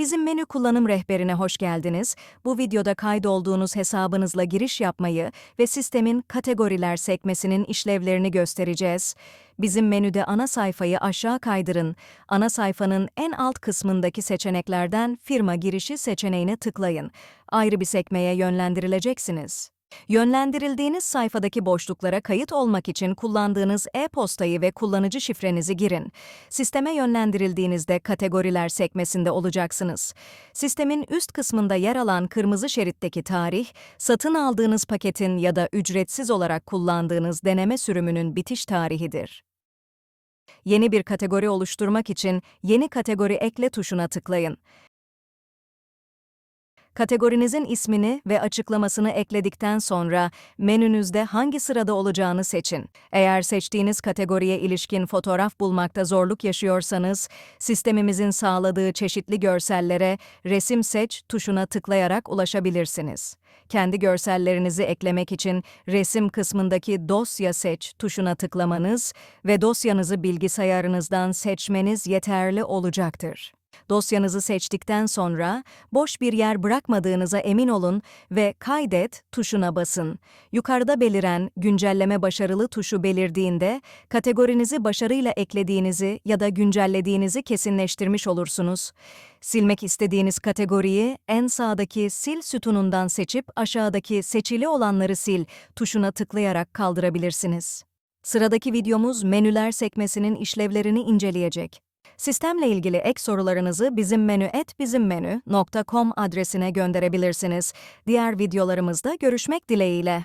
Bizim menü kullanım rehberine hoş geldiniz. Bu videoda kaydolduğunuz hesabınızla giriş yapmayı ve sistemin kategoriler sekmesinin işlevlerini göstereceğiz. Bizim menüde ana sayfayı aşağı kaydırın. Ana sayfanın en alt kısmındaki seçeneklerden firma girişi seçeneğine tıklayın. Ayrı bir sekmeye yönlendirileceksiniz. Yönlendirildiğiniz sayfadaki boşluklara kayıt olmak için kullandığınız e-postayı ve kullanıcı şifrenizi girin. Sisteme yönlendirildiğinizde kategoriler sekmesinde olacaksınız. Sistemin üst kısmında yer alan kırmızı şeritteki tarih, satın aldığınız paketin ya da ücretsiz olarak kullandığınız deneme sürümünün bitiş tarihidir. Yeni bir kategori oluşturmak için Yeni kategori ekle tuşuna tıklayın. Kategorinizin ismini ve açıklamasını ekledikten sonra menünüzde hangi sırada olacağını seçin. Eğer seçtiğiniz kategoriye ilişkin fotoğraf bulmakta zorluk yaşıyorsanız, sistemimizin sağladığı çeşitli görsellere resim seç tuşuna tıklayarak ulaşabilirsiniz. Kendi görsellerinizi eklemek için resim kısmındaki dosya seç tuşuna tıklamanız ve dosyanızı bilgisayarınızdan seçmeniz yeterli olacaktır. Dosyanızı seçtikten sonra boş bir yer bırakmadığınıza emin olun ve kaydet tuşuna basın. Yukarıda beliren güncelleme başarılı tuşu belirdiğinde kategorinizi başarıyla eklediğinizi ya da güncellediğinizi kesinleştirmiş olursunuz. Silmek istediğiniz kategoriyi en sağdaki sil sütunundan seçip aşağıdaki seçili olanları sil tuşuna tıklayarak kaldırabilirsiniz. Sıradaki videomuz menüler sekmesinin işlevlerini inceleyecek. Sistemle ilgili ek sorularınızı bizim menü adresine gönderebilirsiniz. Diğer videolarımızda görüşmek dileğiyle.